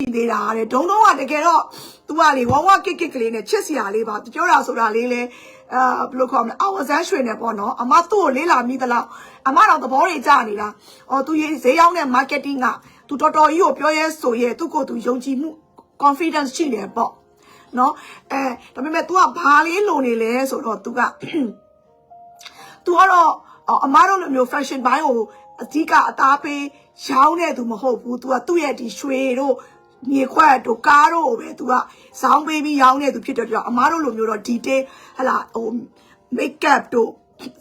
ရှိသေးတာတဲ့ဒုံဒုံကတကယ်တော့ तू ကလေဝဝကစ်ကစ်ကလေးနဲ့ချစ်စရာလေးပါသူပြောတာဆိုတာလေးလဲအာဘယ်လိုခေါ်မလဲအဝဇန်းရွှေနဲ့ပေါ့နော်အမသူ့ကိုလေးလာမိသလားအမတော့သဘောတွေကြနေတာအော်သူရေးဈေးရောက်တဲ့ marketing က तू တော်တော်ကြီးကိုပြောရဲဆိုရဲသူ့ကိုသူယုံကြည်မှု confidence ရှိတယ်ပေါ့နော်အဲဒါပေမဲ့ तू ကဘာလေးလိုနေလဲဆိုတော့ तू က तू ကတော့အော်အမားတို့လိုမျိုး fashion ဘိုင်းကိုအဓိကအသားပေးရောင်းတဲ့သူမဟုတ်ဘူး तू ကသူ့ရဲ့ဒီရွှေတို့ မြေခွက်တို့ကားတို့ကိုပဲ तू ကဇောင်းပေးပြီးရောင်းတဲ့သူဖြစ်တဲ့အတွက်အမားတို့လိုမျိုးတော့ detail ဟလာဟို makeup တို့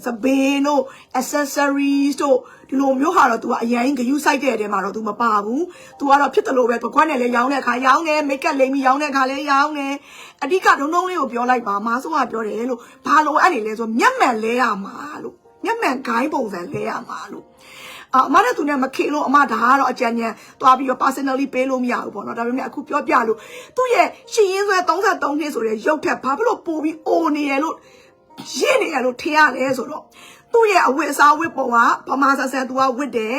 သပင်းတို့ accessories တို့ဒီလိုမျိုးဟာတော့ तू ကအရင်ဂယူးဆိုင်တဲ့အထဲမှာတော့ तू မပါဘူး तू ကတော့ဖြစ်တယ်လို့ပဲပကွက်နဲ့လည်းရောင်းတဲ့အခါရောင်းတယ် makeup လိမ့်ပြီးရောင်းတဲ့အခါလည်းရောင်းတယ်အဓိကဒုံဒုံလေးကိုပြောလိုက်ပါမားဆုံးကပြောတယ်လို့ဘာလို့အဲ့ဒီလဲဆိုမျက်မှန်လဲရမှာလို့မျက်မှန်ဂိုင်းပုံစံလဲရမှာလို့ အာအမနဲ့သူနဲ့မခေလို့အမဒါကတော့အကြံဉာဏ်သွားပြီးတော့ personally ပေးလို့မရဘူးပေါ့နော်ဒါပေမဲ့အခုပြောပြလို့သူ့ရဲ့ရှင်ရင်းဆွဲ33နှစ်ဆိုတဲ့ရုပ်ထက်ဘာဖြစ်လို့ပို့ပြီးအိုနေရလို့ရင့်နေရလို့ထင်ရတယ်ဆိုတော့သူ့ရဲ့အဝတ်အစားဝတ်ပုံကဗမာဆန်ဆန် तू ကဝတ်တယ်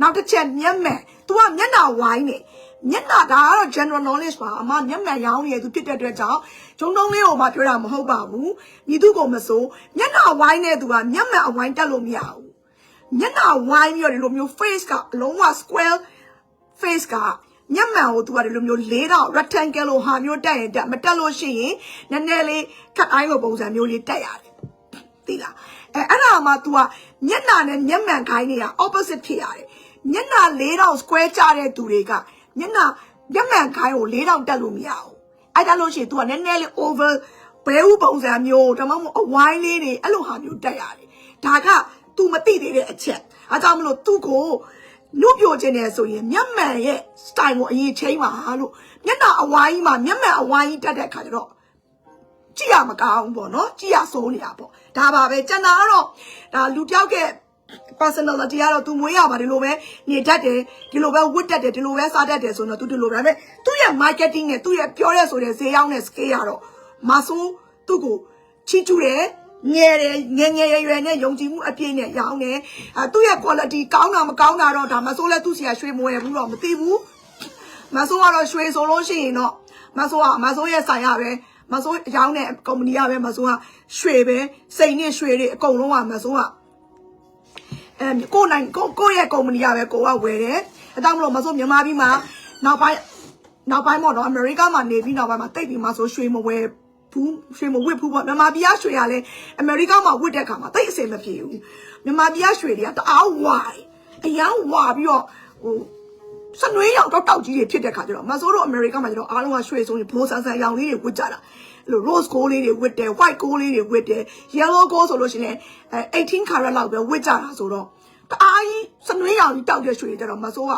နောက်တစ်ချက်မျက်မှန် तू ကမျက်နှာဝိုင်းနေမျက်နှာဒါကတော့ general knowledge ပါအမမျက်မှန်ရောင်းနေရသူဖြစ်တဲ့အတွက်ကြောင့်ဂျုံတုံးလေးကိုမှပြောတာမဟုတ်ပါဘူးညီသူကိုမစိုးမျက်နှာဝိုင်းနေသူကမျက်မှန်အဝိုင်းတက်လို့မရဘူး မျက်နှာဝိုင်းပြီးတော့ဒီလိုမျိုး face ကအလုံးဝ square face ကမျက်မှန်ကိုသူကဒီလိုမျိုးလေးတော့ rectangle လိုဟာမျိုးတက်ရင်တက်မတက်လို့ရှိရင်နည်းနည်းလေးခက်တိုင်းလိုပုံစံမျိုးလေးတက်ရတယ်သိလားအဲအဲ့ဒါမှ तू ကမျက်နှာနဲ့မျက်မှန်ခိုင်းနေတာ opposite ဖြစ်ရတယ်မျက်နှာလေးတော့ square ကြတဲ့သူတွေကမျက်နှာမျက်မှန်ခိုင်းကိုလေးတော့တက်လို့မရဘူးအဲ့ဒါလို့ရှိရင် तू ကနည်းနည်းလေး over ဘဲဥပုံစံမျိုးဒါမှမဟုတ်အဝိုင်းလေးတွေအဲ့လိုဟာမျိုးတက်ရတယ်ဒါက ။ तू မသိသေးတဲ့အချက်။အားကြောင့်မလို့ तू ကိုလူပြိုခြင်းနဲ့ဆိုရင်မျက်မှန်ရဲ့ style ကိုအရင်ချိန်ပါလို့မျက်နှာအဝိုင်းမှာမျက်မှန်အဝိုင်းတက်တဲ့ခါကျတော့ကြည့်ရမကောင်းပေါ့နော်ကြည့်ရဆိုးနေတာပေါ့ဒါပါပဲကျွန်တော်ကတော့ဒါလူတယောက်ရဲ့ personality ကတော့သူမွေးရပါဒီလိုပဲနေတတ်တယ်ဒီလိုပဲဝတ်တတ်တယ်ဒီလိုပဲစားတတ်တယ်ဆိုတော့သူဒီလိုပဲဒါပေမဲ့သူ့ရဲ့ marketing နဲ့သူ့ရဲ့ပြောရဲဆိုတဲ့ဈေးရောင်းတဲ့ scale ကတော့မဆိုးသူ့ကိုချီးကျူးတယ် ငယ်တယ်ငယ်ငယ်ရွယ်ရွယ်နဲ့ယုံကြည်မှုအပြည့်နဲ့ရောင်းတယ်အဲသူ့ရဲ့ quality ကောင်းတာမကောင်းတာတော့ဒါမဆိုးလဲသူ့ဆရာရွှေမွေဘူးတော့မသိဘူးမဆိုးကတော့ရွှေဆိုလို့ရှိရင်တော့မဆိုးကမဆိုးရဲ့ဆိုင်ရပဲမဆိုးရောင်းတဲ့ကုမ္ပဏီကပဲမဆိုးကရွှေပဲစိန်နဲ့ရွှေတွေအကုန်လုံးကမဆိုးကအဲကိုနိုင်ကိုကိုရဲ့ကုမ္ပဏီကပဲကိုကဝယ်တယ်အဲတောင်မလို့မဆိုးမြန်မာပြည်မှာနောက်ပိုင်းနောက်ပိုင်းပေါ့နော်အမေရိကမှာနေပြီးနောက်ပိုင်းမှာတိတ်ပြီးမဆိုးရွှေမဝယ် ဘူးရွှေမဝစ်ဘူးပေါ့မြန်မာပြည်ကရွှေရလဲအမေရိကမှာဝစ်တဲ့အခါမှာတိတ်အဆင်မပြေဘူးမြန်မာပြည်ကရွှေတွေကတအားဝါတယ်အရန်ဝါပြီးတော့ဟိုစနွေးရောင်တော့တောက်ကြီးတွေဖြစ်တဲ့ခါကျတော့မဆိုးတို့အမေရိကမှာကျတော့အားလုံးကရွှေဆိုရင်ဘိုးဆန်ဆန်ရောင်လေးတွေဝတ်ကြတာအဲ့လို rose gold လေးတွေဝတ်တယ် white gold လေးတွေဝတ်တယ် yellow gold ဆိုလို့ရှိရင်အဲ18 carat လောက်ပဲဝတ်ကြတာဆိုတော့တအားကြီးစနွေးရောင်ကြီးတောက်တဲ့ရွှေတွေကျတော့မဆိုးက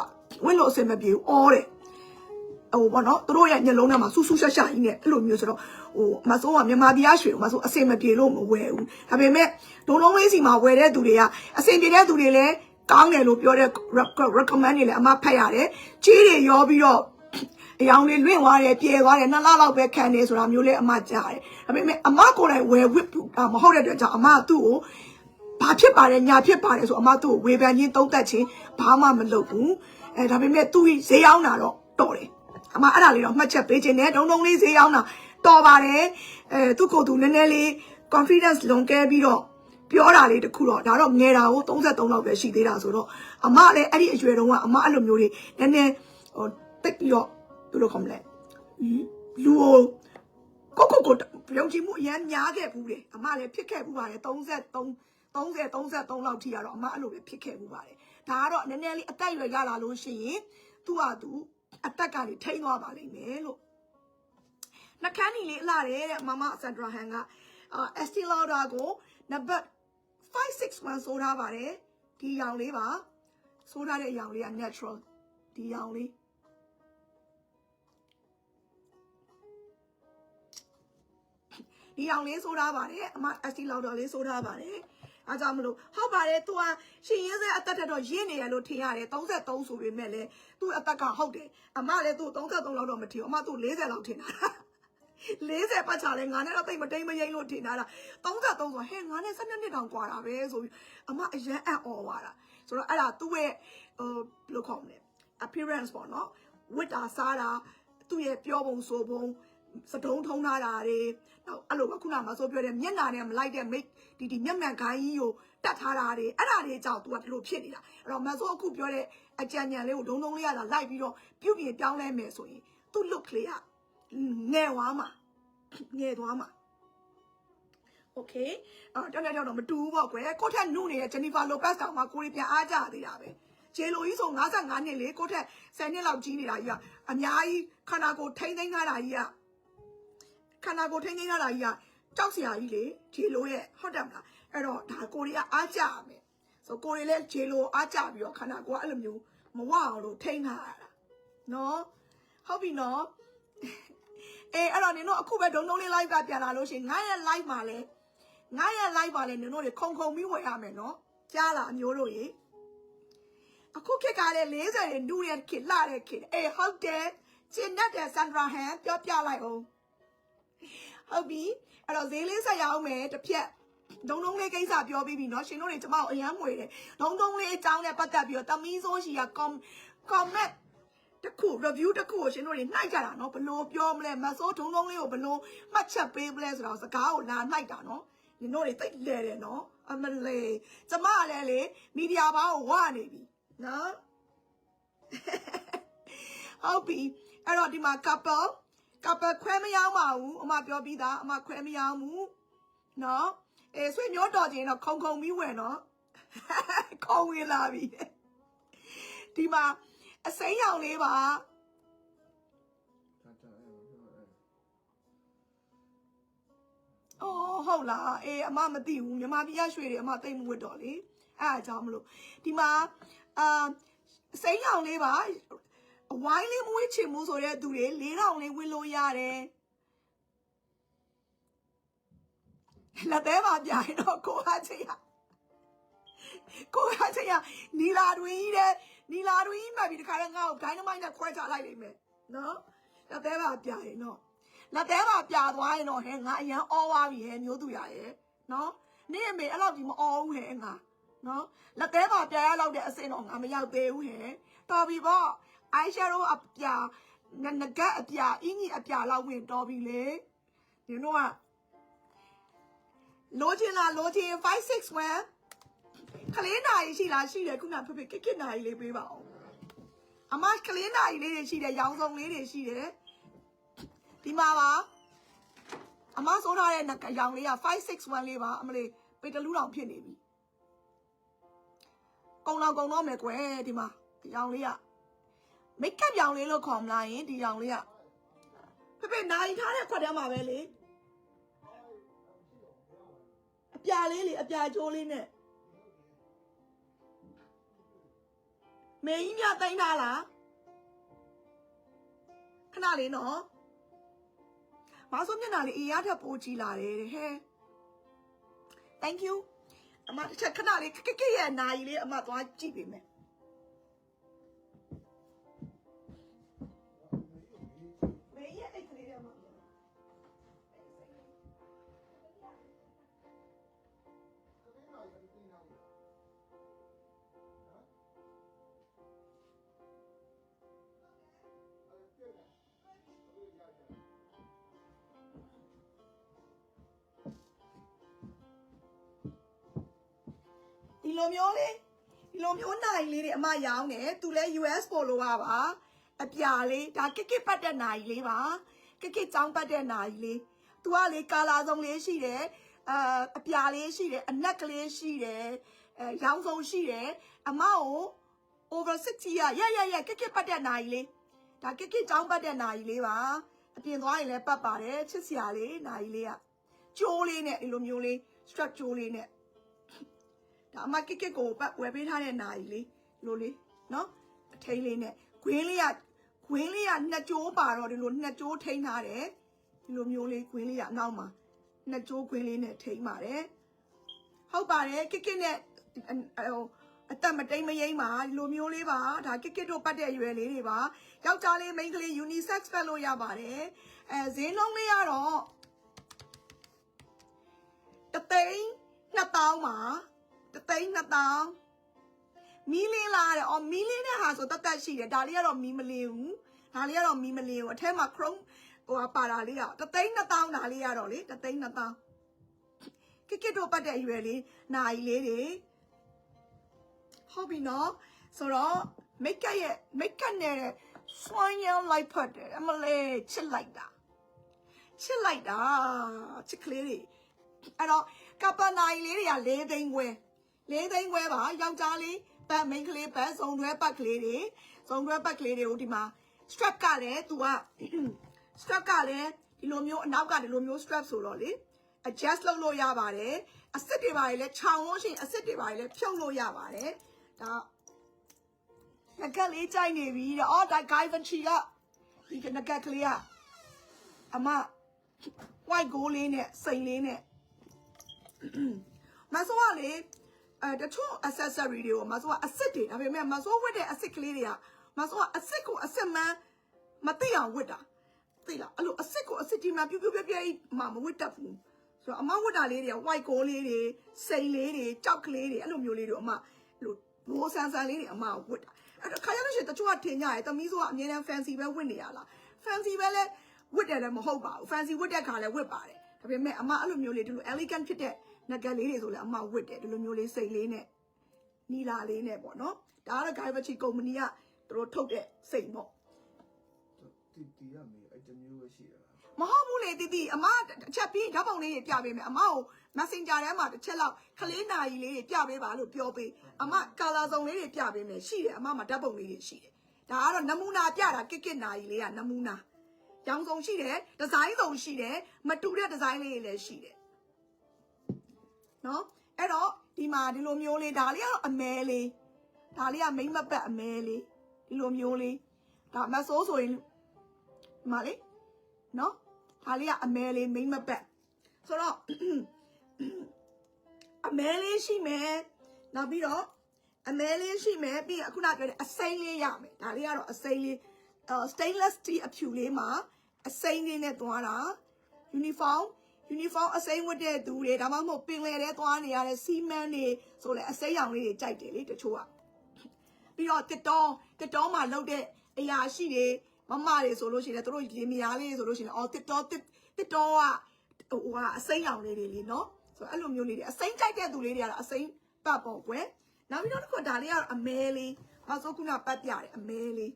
ဝတ်လို့အဆင်မပြေဘူးအော်တယ် ဟိုဘောနော်သူတို့ရဲ့ညလုံးထဲမှာဆူဆူရှာရှာကြီးနဲ့အဲ့လိုမျိုးဆိုတော့ဟိုမဆိုးကမြန်မာပြည်ရွှေကိုမဆိုးအဆင်မပြေလို့မဝယ်ဘူးဒါပေမဲ့ဒုံလုံးလေးစီမှာဝယ်တဲ့သူတွေကအဆင်ပြေတဲ့သူတွေလည်းကောင်းတယ်လို့ပြောတဲ့ recommend တွေလည်းအမဖတ်ရတယ်ကြီးတွေရောပြီးတော့အယောင်လေးလွင့်သွားတယ်ပြေသွားတယ်နှစ်လလောက်ပဲခံနေဆိုတာမျိုးလေးအမကြားတယ်ဒါပေမဲ့အမကိုယ်တိုင်ဝယ်ဝစ်မဟုတ်တဲ့အတွက်ကြောင့်အမကသူ့ကိုဘာဖြစ်ပါတယ်ညာဖြစ်ပါတယ်ဆိုအမသူ့ကိုဝေဖန်ခြင်းသုံးသပ်ခြင်းဘာမှမလုပ်ဘူးအဲဒါပေမဲ့သူ့ဈေးရောက်တာတော့တော်တယ် အမအဲ့ဒါလေးတော့မှတ်ချက်ပေးခြင်းနဲ့ဒုံဒုံလေးဈေးရောက်တာတော်ပါတယ်အဲသူ့ကိုယ်သူနည်းနည်းလေး confidence လွန်ကဲပြီးတော့ပြောတာလေးတခုတော့ဒါတော့ငယ်တာကို33လောက်ပဲရှိသေးတာဆိုတော့အမလည်းအဲ့ဒီအရွယ်တုန်းကအမအဲ့လိုမျိုးတွေနည်းနည်းဟိုတက်ပြီးတော့ဘယ်လိုခေါ်မလဲလူကိုကိုကိုကိုပြုံးချမှုအရန်များခဲ့ဘူးလေအမလည်းဖြစ်ခဲ့ဘူးပါတယ်33 30 33လောက်ထိကတော့အမအဲ့လိုပဲဖြစ်ခဲ့ဘူးပါတယ်ဒါကတော့နည်းနည်းလေးအသက်အရွယ်ရလာလို့ရှိရင်သူ့ဟာသူ အသက်ကနေထိန်းသွားပါလိမ့်မယ်လို့နှကန်းကြီးလေးအလှတယ်တဲ့မမစန်ဒရာဟန်ကအာ Estee Lauder ကိုနံပါတ်561ဆိုထားပါတယ်ဒီရောင်လေးပါဆိုထားတဲ့ရောင်လေးက natural ဒီရောင်လေးဒီရောင်လေးဆိုထားပါတယ်အမ Estee Lauder လေးဆိုထားပါတယ် အားကြောင့်မလို့ဟုတ်ပါတယ် तू อ่ะရှင်ရင်းစဲအသက်တက်တော့ရင့်နေရလို့ထင်ရတယ်33ဆိုပေမဲ့လည်း तू အသက်ကဟုတ်တယ်အมလည်း तू 33လောက်တော့မထင်ဘူးအမ तू 40လောက်ထင်တာ40ပတ်ချလဲငါနဲ့တော့တိတ်မတိမ်မရိမ့်လို့ထင်တာလား33ဆိုဟဲ့ငါနဲ့12နှစ်တောင်กว่าတာပဲဆိုပြီးအမအရန်အံ့ဩသွားတာဆိုတော့အဲ့ဒါသူ့ရဲ့ဟိုဘယ်လိုခေါ်မလဲ appearance ပေါ့နော် ဝတ်တာစားတာသူ့ရဲ့ပြောပုံဆိုပုံ စတုံးထုံးထားတာတွေနောက်အဲ့လိုပဲခုနကဆိုပြောတဲ့မျက်နာနဲ့မလိုက်တဲ့မိဒီဒီမျက်မှန်ခိုင်းကြီးကိုတတ်ထားတာတွေအဲ့ဒါတွေကြောင့် तू ကဒီလိုဖြစ်နေတာအဲ့တော့မဆိုးအခုပြောတဲ့အကြံဉာဏ်လေးကိုဒုံဒုံလေးရတာလိုက်ပြီးတော့ပြုတ်ပြေပြောင်းလဲမယ်ဆိုရင် तू look ကလေးကငယ်သွားမှာငယ်သွားမှာ okay အော်တော်တော်တော့မတူဘူးပေါ့ကွယ်ကိုထက်နုနေတဲ့ဂျနီဖာလိုပတ်ကောင်ကကိုရီပြန်အားကြသေးတာပဲဂျေလိုကြီးဆို55နှစ်လေကိုထက်10နှစ်လောက်ကြီးနေတာကြီးကအများကြီးခန္ဓာကိုယ်ထိမ့်သိမ်းထားတာကြီးက ခန္ဓာကိုယ်ထိမ့်သိမ်းထားတာကြီးကကြောက်စရာကြီးလေဂျေလိုရဲ့ဟုတ်တယ်မလားအဲ့တော့ဒါကိုရီကအားကြရမယ်ဆိုကိုရီလည်းဂျေလိုအားကြပြီးတော့ခန္ဓာကိုယ်ကအဲ့လိုမျိုးမဝအောင်လို့ထိမ့်ထားရတာနော်ဟုတ်ပြီနော်အေးအဲ့တော့နင်တို့အခုပဲဒုံဒုံလေး live ကပြန်လာလို့ရှိရင်ငါရဲ့ live မှာလဲငါရဲ့ live ပါလေနင်တို့တွေခုံခုံပြီးဝယ်ရမယ်နော်ကြားလားအမျိုးတို့ရေအခုခေတ်ကလည်း40ရဲ့နူရဲ့ခေတ်လှတဲ့ခေတ်အေးဟုတ်တယ်ကျင်တတ်တဲ့ဆန်ဒရာဟန်ပြောပြလိုက်အောင် ဟုတ်ပြီအဲ့တော့ဈေးလေးဆက်ရအောင်မယ်တစ်ဖြက်ဒုံဒုံလေးကိစ္စပြောပြီးပြီเนาะရှင်တို့တွေကျမတို့အရန်ငွေတယ်ဒုံဒုံလေးအကြောင်းနဲ့ပတ်သက်ပြီးတော့တမီးစိုးရှိက com comment တခု review တခုကိုရှင်တို့တွေနှိုက်ကြတာเนาะဘလို့ပြောမလဲမဆိုးဒုံဒုံလေးကိုဘလို့မှတ်ချက်ပေးမလဲဆိုတော့စကားကိုလာနှိုက်တာเนาะ နင်တို့တွေတိတ်လဲတယ်နော်အမလေးကျမလည်းလေမီဒီယာဘာကိုဝနေပြီနော်ဟုတ်ပြီအဲ့တော့ဒီမှာ couple ကပတ်ခွဲမရောက်ပါဘူးအမပြောပြီးသားအမခွဲမရောက်ဘူးနော်အေးဆွေမျိုးတော်ချင်းတော့ခုံခုံပြီးဝယ်နော်ခုံဝင်လာပြီဒီမှာအစိမ်းရောင်လေးပါโอ้ဟုတ်လားအေးအမမသိဘူးမြမပြရရွှေတွေအမတိတ်မဝတ်တော့လေအဲ့အကြောင်းမလို့ဒီမှာအာစိမ်းရောင်လေးပါ အဝိုင်းလေးမွေးချင်မှုဆိုတဲ့သူတွေလေးတောင်လေးဝင်လို့ရတယ်။လက်သေးပါပြရင်တော့ကိုဟာချင်ရကိုဟာချင်ရနီလာတွင်ကြီးတဲ့နီလာတွင်ကြီးမှတ်ပြီးတခါတည်းငါ့ကိုဒိုင်းနမိုက်နဲ့ခွဲချလိုက်လိမ့်မယ်နော်လက်သေးပါပြရင်တော့လက်သေးပါပြသွားရင်တော့ဟဲငါအရန်အော်သွားပြီဟဲမျိုးသူရရဲ့နော်နေ့အမေအဲ့လောက်ကြီးမအော်ဘူးဟဲငါနော်လက်သေးပါပြရလောက်တဲ့အစင်တော့ငါမရောက်သေးဘူးဟဲတော်ပြီပေါ့ အိုင်ရှာရိုအပြနနဂတ်အပြအင်းကြီးအပြလောက်ဝင်တော်ပြီလေဒီတော့ကလိုချင်လားလိုချင်561ခလေးနာရီရှိလားရှိတယ်ခုနဖဖေကစ်ကစ်နာရီလေးပေးပါအောင်အမကလေးနာရီလေးတွေရှိတယ်ရောင်စုံလေးတွေရှိတယ်ဒီမှာပါအမဆိုးထားတဲ့နကရောင်လေးက561လေးပါအမလေးပေတလူးတောင်ဖြစ်နေပြီကုံတော့ကုံတော့မယ်ကွယ်ဒီမှာဒီရောင်လေးက မိတ်ကပ်ရောင်လေးလို့ခေါ်မလားယင်ဒီရောင်လေးကဖေဖေနိုင်ထားတဲ့ခွက်ထဲမှာပဲလေအပြာလေးလေအပြာချိုးလေးနဲ့မေကြီးမြသိမ့်ထားလားခဏလေးနော်မဆိုးမျက်နှာလေးအေးရထက်ပိုကြည့်လာတယ်တဲ့ဟဲ Thank you အမတစ်ချက်ခဏလေးခက်ခက်ရဲ့နာရီလေးအမသွားကြည့်ပေးမယ် လိုမျိုးလေးဒီလိုမျိုးနိုင်လေးတွေအမရောင်းတယ်သူလဲ US Polo ပါပါအပြာလေးဒါကစ်ကစ်ပတ်တဲ့နိုင်လေးပါကစ်ကစ်ចောင်းပတ်တဲ့နိုင်လေးသူကလေကာလာစုံလေးရှိတယ်အာအပြာလေးရှိတယ်အနက်ကလေးရှိတယ်အဲရောင်စုံရှိတယ်အမကို over 60ရရရရကစ်ကစ်ပတ်တဲ့နိုင်လေးဒါကစ်ကစ်ចောင်းပတ်တဲ့နိုင်လေးပါအပြင်သွားရင်လည်းပတ်ပါတယ်ချစ်စရာလေးနိုင်လေးကကျိုးလေးနဲ့ဒီလိုမျိုးလေး strap ကျိုးလေးနဲ့ ဒါအမကစ်ကစ်ကိုပတ်ဝယ်ပေးထားတဲ့နာရီလေးလိုလေးနော်အထိန်လေးနဲ့ဂွင်းလေးကဂွင်းလေးကနှစ်ကြိုးပါတော့ဒီလိုနှစ်ကြိုးထိန်းထားတယ်ဒီလိုမျိုးလေးဂွင်းလေးကအနောက်မှာနှစ်ကြိုးဂွင်းလေးနဲ့ထိန်းပါတယ်ဟုတ်ပါတယ်ကစ်ကစ်နဲ့ဟိုအသက်မတိမ်မယိမ့်ပါဒီလိုမျိုးလေးပါဒါကစ်ကစ်တို့ပတ်တဲ့ရွယ်လေးတွေပါယောက်ျားလေးမိန်းကလေး unisex ပတ်လို့ရပါတယ်အဲဈေးနှုန်းလေးကတော့တသိန်း2000ပါ တသိန်းနှစ်တောင်းမီးလင်းလာတယ်အော်မီးလင်းတဲ့ဟာဆိုတတ်တတ်ရှိတယ်ဒါလေးကတော့မီးမလင်းဘူးဒါလေးကတော့မီမလီကိုအထက်မှာ chrome ဟိုပါတာလေးอ่ะတသိန်း2000ဒါလေးရတော့လေတသိန်း2000ကစ်ကစ်တို့ပတ်တဲ့အရွယ်လေးနိုင်လေးတွေဟုတ်ပြီနော်ဆိုတော့ make up ရဲ့ make up နဲ့စွမ်းရမ်းလိုက်ဖတ်တယ်အမလေးချစ်လိုက်တာချစ်လိုက်တာချစ်ကလေးတွေအဲ့တော့ကပနိုင်လေးတွေက၄သိန်းခွဲ ၄သိန်းခွဲပါယောက်ျားလေးပတ်မိန်းကလေးပတ်စုံတွဲပတ်ကလေးတွေစုံတွဲပတ်ကလေးတွေကိုဒီမှာ strap ကလည်း तू က strap ကလည်းဒီလိုမျိုးအနောက်ကဒီလိုမျိုး strap ဆိုတော့လေ adjust လုပ်လို့ရပါတယ်အစ်စ်တွေပါလေလဲခြောင်လို့ရှိရင်အစ်စ်တွေပါလေလဲဖြုတ်လို့ရပါတယ်ဒါငကက်လေးကြိုက်နေပြီတဲ့အော်ဒါ guy ဗန်ချီကဒီငကက်ကလေးကအမ white gold လေးနဲ့စိန်လေးနဲ့မဆိုးကလေ အဲတချို့ accessory တွေကိုမဆိုးကအစ်စ်တွေဒါပေမဲ့မဆိုးဝတ်တဲ့အစ်စ်ကလေးတွေကမဆိုးကအစ်စ်ကိုအစ်စ်မှန်းမသိအောင်ဝတ်တာသိလားအဲ့လိုအစ်စ်ကိုအစ်စ်ဒီမှာပြူပြူပြပြမှမဝတ်တတ်ဘူးဆိုတော့အမဝတ်တာလေးတွေက white gold လေးတွေစိန်လေးတွေကြောက်ကလေးတွေအဲ့လိုမျိုးလေးတွေအမအဲ့လိုဘိုးဆန်ဆန်လေးတွေအမဝတ်တာအဲ့တော့ခါရလို့ရှိရင်တချို့ကထင်ကြတယ်တမီးဆိုကအမြဲတမ်း fancy ပဲဝတ်နေရလား fancy ပဲလဲဝတ်တယ်လည်းမဟုတ်ပါဘူး fancy ဝတ်တဲ့ခါလည်းဝတ်ပါတယ်ဒါပေမဲ့အမအဲ့လိုမျိုးလေးဒီလို elegant ဖြစ်တဲ့ ငကလေးတွေဆိုလည်းအမဝတ်တယ်ဒီလိုမျိုးလေးစိတ်လေးနဲ့နီလာလေးနဲ့ပေါ့နော်ဒါကတော့ Guy Ritchie ကုမ္ပဏီကသူတို့ထုတ်တဲ့စိတ်ပေါ့တီတီရမေအဲ့တမျိုးပဲရှိတာလားမဟုတ်ဘူးလေတီတီအမတစ်ချက်ပြီးဓာတ်ပုံလေးတွေပြပေးမယ်အမကို Messenger ထဲမှာတစ်ချက်လောက်ကလေးနာရီလေးတွေပြပေးပါလို့ပြောပေးအမကာလာစုံလေးတွေပြပေးမယ်ရှိတယ်အမမှာဓာတ်ပုံလေးတွေရှိတယ်ဒါကတော့နမူနာပြတာကစ်ကစ်နာရီလေးကနမူနာရောင်စုံရှိတယ်ဒီဇိုင်းစုံရှိတယ်မတူတဲ့ဒီဇိုင်းလေးတွေလည်းရှိတယ် နော်အဲ့တော့ဒီမှာဒီလိုမျိုးလေးဒါလေးကတော့အမဲလေးဒါလေးကမိမ့်မပတ်အမဲလေးဒီလိုမျိုးလေးဒါမဆိုးဆိုရင်ဒီမှာလေနော်ဒါလေးကအမဲလေးမိမ့်မပတ်ဆိုတော့အမဲလေးရှိမယ်နောက်ပြီးတော့အမဲလေးရှိမယ်ပြီးရင်အခုနပြောတဲ့အစိမ်းလေးရမယ်ဒါလေးကတော့အစိမ်းလေးအဲ stainless steel အဖြူလေးမှာအစိမ်းလေးနဲ့သွားတာ uniform uniform အစိမ်းဝတ်တဲ့သူတွေဒါမှမဟုတ်ပင်လယ်ထဲသွားနေရတဲ့စီမန်းတွေဆိုလဲအစိမ်းရောင်လေးတွေကြိုက်တယ်လေတချို့ကပြီးတော့တစ်တောတစ်တောမှာလှုပ်တဲ့အရာရှိတွေမမတွေဆိုလို့ရှိရင်လည်းတို့ရေမယားလေးဆိုလို့ရှိရင်အော်တစ်တောတစ်တစ်တောကဟိုကအစိမ်းရောင်လေးတွေလीနော်ဆိုတော့အဲ့လိုမျိုးလေးတွေအစိမ်းကြိုက်တဲ့သူလေးတွေကတော့အစိမ်းပတ်ပေါ့ကွယ်နောက်ပြီးတော့တစ်ခုဒါလေးကတော့အမဲလေးမဆိုခုနပတ်ပြတယ်အမဲလေး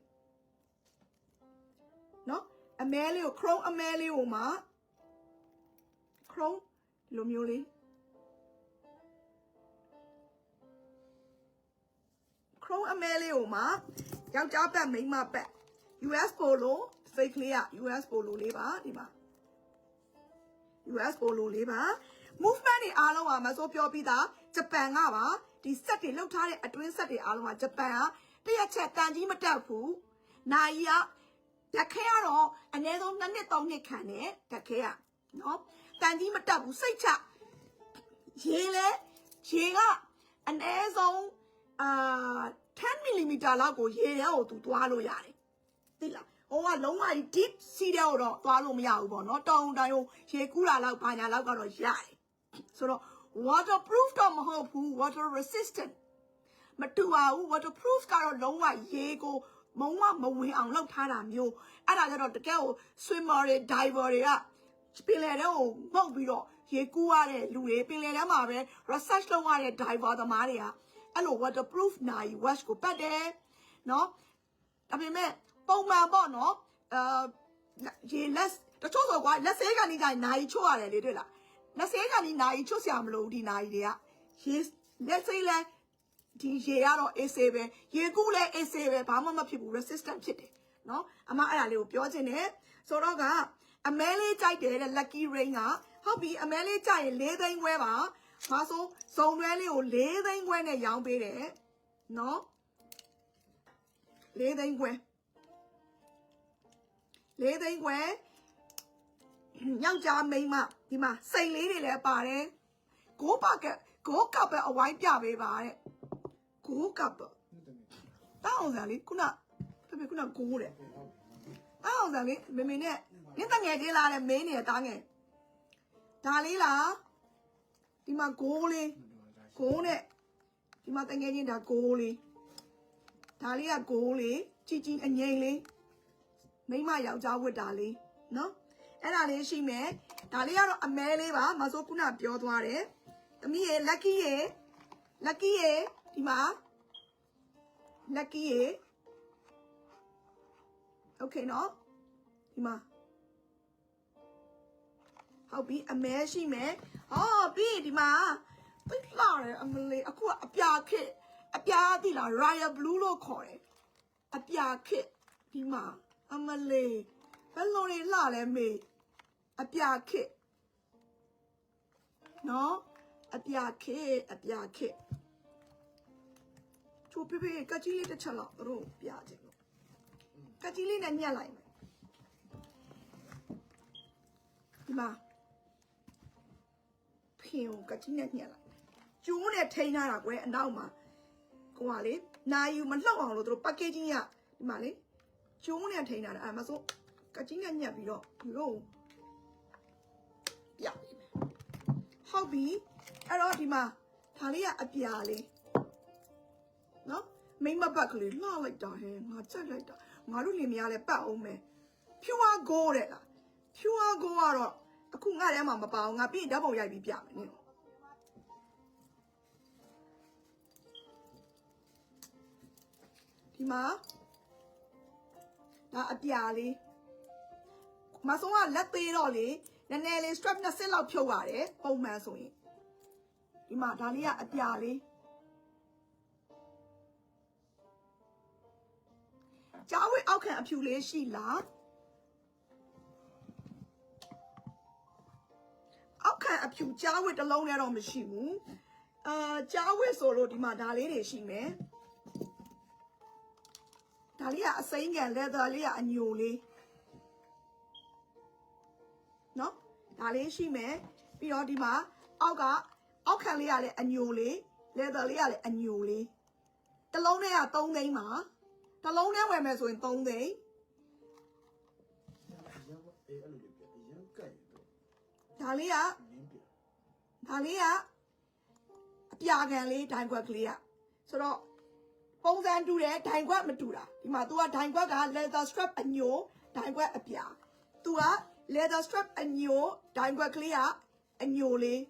နော်အမဲလေးကို chrome အမဲလေးကိုမှ chrome ဒီလိုမျိုးလေး chrome အမဲလေးကိုမှယောက်ျားပတ်မိန်းမပတ် US polo fake လေးอ่ะ US polo လေးပါဒီမှာ US polo လေးပါ movement တွေအားလုံးကမဆိုးပြောပြီးသားဂျပန်ကပါဒီ set တွေလောက်ထားတဲ့အတွင်း set တွေအားလုံးကဂျပန်ကတရက်ချက်တန်ကြီးမတက်ဘူးနိုင်ရတက်ခဲကတော့အနည်းဆုံး2နှစ်3နှစ်ခံတယ်တက်ခဲကနော် တန်ကြီးမတက်ဘူးစိတ်ချရေလဲရေကအနည်းဆုံးအာ10 mm လောက်ကိုရေထဲကိုသူသွားလို့ရတယ်သိလားဟိုကလုံးဝ deep sea တဲ့တော့သွားလို့မရဘူးပေါ့နော်တောင်တိုင်ကိုရေကူးတာလောက်ဘာညာလောက်ကတော့ရတယ်ဆိုတော့ waterproof တော့မဟုတ်ဘူး water resistant မတူပါဘူး waterproof ကတော့လုံးဝရေကိုမုံဝမဝင်အောင်လုပ်ထားတာမျိုးအဲ့ဒါကြတော့တကယ်ကို swimmer တွေ diver တွေက ပင်လယ်ထဲကိုမှုတ်ပြီးတော့ရေကူးရတဲ့လူတွေပင်လယ်ထဲမှာပဲ research လုပ်ရတဲ့ diver သမားတွေကအဲ့လို waterproof နိုင် wash ကိုပတ်တယ်နော်ဒါပေမဲ့ပုံမှန်ပေါ့နော်အာရေလက်တချို့ဆိုကွာလက်ဆေးကနေကြနိုင်ချို့ရတယ်လေတွေ့လားလက်ဆေးကနေနိုင်ချို့ဆရာမလို့ဒီနိုင်တွေကရေလက်ဆေးလဲဒီရေကတော့ AC ပဲရေကူးလဲ AC ပဲဘာမှမဖြစ်ဘူး resistant ဖြစ်တယ်နော်အမအဲ့ဒါလေးကိုပြောခြင်းနဲ့ဆိုတော့က အမဲလေးကြိုက်တယ်တဲ့ lucky rain ကဟုတ်ပြီအမဲလေးကြိုက်ရင်၄သိန်းခွဲပါမဆိုဇုံတွဲလေးကို၄သိန်းခွဲနဲ့ရောင်းပေးတယ်နော်၄သိန်းခွဲ၄သိန်းခွဲယောက်ျားမိန်းမဒီမှာစိန်လေးတွေလည်းပါတယ်ကိုပါကကိုကပ်ပဲအဝိုင်းပြပေးပါတဲ့ကိုကပ်တောင်းစရာလေးခုနပြပြခုနကိုတဲ့ ဟုတ်ဟုတ်တောင်းအောင်စရာလေးမေမေနဲ့နင်းတငယ်ချင်းလာတဲ့မင်းနေတဲ့တားငယ်ဒါလေးလားဒီမှာကိုလေးကိုနဲ့ဒီမှာတငယ်ချင်းဒါကိုလေးဒါလေးကကိုလေးជីជីအငိမ့်လေးမိန်းမယောက်ျားဝတ်တာလေးနော်အဲ့ဒါလေးရှိမယ်ဒါလေးကတော့အမဲလေးပါမဆိုခုနပြောသွားတယ်သမီးရေ lucky ရေ lucky ရေဒီမှာ lucky ရေ okay နော်ဒီမှာဟုတ်ပြီအမဲရှိမယ်ဟောပြီးရင်ဒီမှာသိလာတယ်အမလေးအခုကအပြာခစ်အပြာသိလား royal blue လို့ခေါ်တယ်အပြာခစ်ဒီမှာအမလေးဘယ်လိုလဲလှလဲမေအပြာခစ်နော်အပြာခစ်အပြာခစ်ချိုးပြပြကကြီးလေးတစ်ချက်လောက်တို့ပြချင်လို့ ကကြီးလေးနဲ့ညှက်လိုက်မယ်ဒီမှာဖင်ကိုကကြီးနဲ့ညှက်လိုက်မယ်ကျိုးနဲ့ထိန်းထားတာကွယ်အနောက်မှာကိုကလေနာယူမလှောက်အောင်လို့တို့ packaging ကဒီမှာလေကျိုးနဲ့ထိန်းထားတာအဲမဆိုကကြီးနဲ့ညှက်ပြီးတော့ဒီလိုပြပေးမယ်ဟုတ်ပြီအဲ့တော့ဒီမှာဒါလေးကအပြာလေးနော်မိမ့်မပတ်ကလေးလှလိုက်တာဟဲ့ငါကြက်လိုက်တာ ငါတို့လင်မယားလည်းပတ်အောင်မယ်ဖြူအားကိုတဲ့လားဖြူအားကိုကတော့အခုငါထဲမှာမပါအောင်ငါပြီးရင်ဓာတ်ပုံရိုက်ပြီးပြမယ်နင်ဒီမှာဒါအပြာလေးမဆုံးကလက်သေးတော့လေနည်းနည်းလေး strap နှစ်ဆစ်လောက်ဖြုတ်ရတယ်ပုံမှန်ဆိုရင်ဒီမှာဒါလေးကအပြာလေး ကြားဝဲအောက်ခံအဖြူလေးရှိလားအောက်ခံအဖြူကြားဝဲတစ်လုံးနဲ့တော့မရှိဘူးအာကြားဝဲဆိုလို့ဒီမှာဒါလေးတွေရှိမယ်ဒါလေးကအစိမ်းကန် leather လေးကအညိုလေးနော်ဒါလေးရှိမယ်ပြီးတော့ဒီမှာအောက်ကအောက်ခံလေးကလည်းအညိုလေး leather လေးကလည်းအညိုလေးတစ်လုံးနဲ့က3သိန်းပါ တစ်လုံးနဲ့ဝယ်မယ်ဆိုရင်3သိန်း အရင်ကအေးအဲ့လိုလေးပြအရင်ကတ်ရတော့ ဒါလေးက နင်းပြ ဒါလေးကအပြာခံလေးဒိုင်ခွက်ကလေးอ่ะဆိုတော့ပုံစံတူတယ်ဒိုင်ခွက်မတူတာဒီမှာ तू ကဒိုင်ခွက်က leather strap အညိုဒိုင်ခွက်အပြာ तू က leather strap အညိုဒိုင်ခွက်ကလေးကအညိုလေး